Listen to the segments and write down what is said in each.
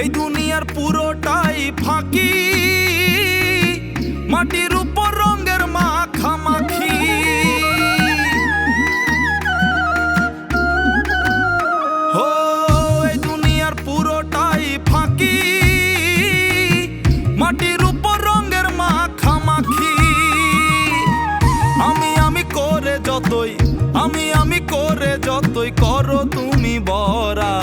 এই দুনিয়ার পুরোটাই ফাঁকি। মাটির উপর রঙের মাখামাখি। হো, এই পুরোটাই ফাঁকি। মাটির আমি আমি করে যতই, আমি আমি করে যতই করো তুমি বড়াই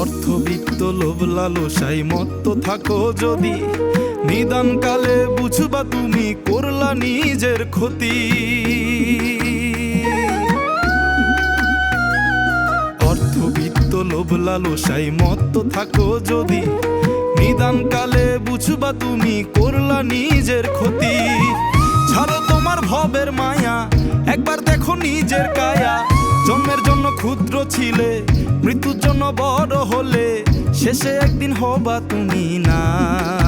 অর্থবিত্ত লোভ লালসাই মত্ত থাকো যদি। নিদান কালে বুঝবা তুমি করলা নিজের ক্ষতি। অর্থবিত্ত লোভ লালসাই মত্ত থাকো যদি। নিদান কালে বুঝবা তুমি করলা নিজের ক্ষতি। ছাড়ো তোমার ভবের মায়া, একবার দেখো নিজের কায়া। জন্মের জন্য ক্ষুদ্র ছিলে মৃত্যুর জন্য বড় হলে শেষে একদিন হবা তুমি নাই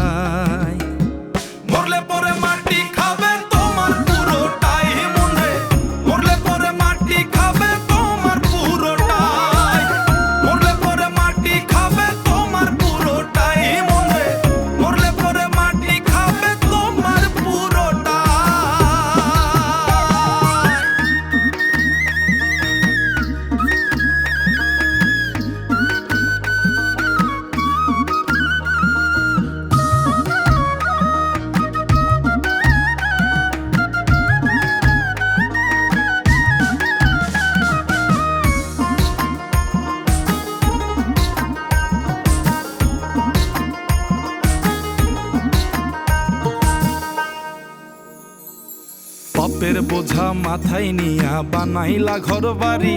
পাপের বোঝা মাথায় নিয়া বানাইলা ঘর বাড়ি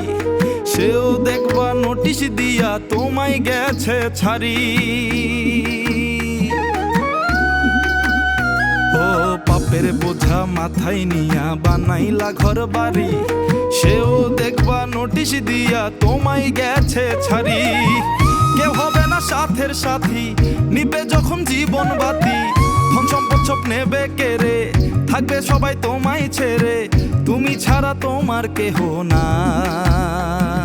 সেও দেখবা নোটিশ দিয়া তোমায় গেছে ছাড়ি। ও পাপের বোঝা মাথায় নিয়া বানাইলা ঘর বাড়ি সেও দেখবা নোটিশ দিয়া তোমায় গেছে ছাড়ি। কেউ হবে না সাথের সাথী, নিবে যখন জীবন বাতি। ধন সম্পদ সব নেবে কেড়ে থাকবে সবাই তোমায় ছেড়ে তুমি ছাড়া তোমার কেহ মাটি